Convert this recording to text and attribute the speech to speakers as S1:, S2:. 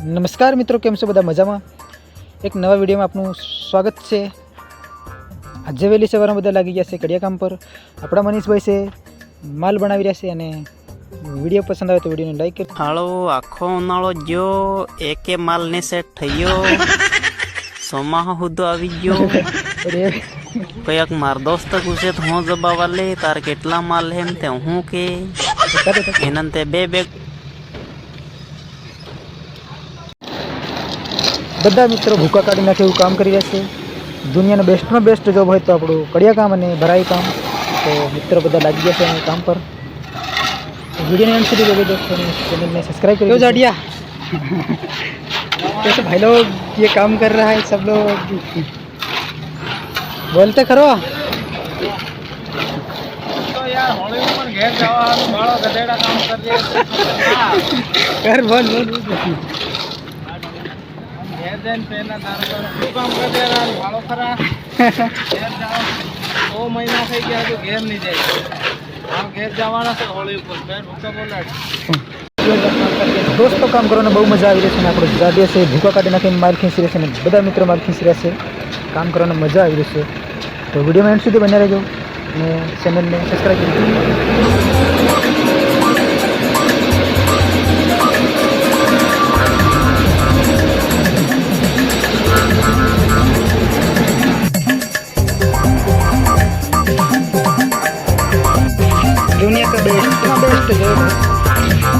S1: નમસ્કાર મિત્રો કેમ છો બધા મજામાં? એક નવા વિડીયોમાં આપનું સ્વાગત છે. આજે વહેલી સવારમાં બધા લાગી ગયા છે કડિયા કામ પર. આપણા મનીષભાઈ છે માલ બનાવી રહ્યા છે અને વીડિયો પસંદ આવે તો વિડીયોને લાઈક કરો
S2: હાળો આખો ઉનાળો ગયો એકે માલ ને સેટ થઈ ગયો સોમાહ હુદો આવી ગયો. કયાક માર દોસ્ત પૂછે તો હું જબાવા લે તાર કેટલા માલ હેમ તે હું કે. એનંતે બે બે
S1: બધા મિત્રો ભૂકા કાઢી નાખે એવું કામ કરી રહ્યા છે દુનિયાનો બેસ્ટમાં બેસ્ટ જોબ હોય તો આપણું કડિયા કામ અને ભરાઈ કામ તો મિત્રો બધા લાગી ગયા છે એના કામ પર वीडियो एंड સુધી જોજો दोस्तों ने चैनल में सब्सक्राइब करो जाडिया कैसे भाई लोग ये काम कर रहा है सब लोग बोलते ઘેર જઈને પહેલા તારું શું વાળો ખરા. ઘેર જાઓ.
S3: સો મહિના થઈ ગયા તો ઘેર નહીં જાય. આમ ઘેર જવાના છે હોળી ઉપર.
S1: દોસ્તો, કામ કરવાનો બહુ મજા આવી રહી છે ને આપણો ગાડીએ છે ભૂકા કાઢી નાખીને માર ખીંચી રહ્યા છે ને બધા મિત્રો માર ખીંચી રહ્યા છે. કામ કરવાની મજા આવી રહી છે. તો વિડીયોમાં એન્ડ સુધી બન્યા રહેજો. અને ચેનલને સબસ્ક્રાઈબ કરી Cabeça, cabeça, cabeça.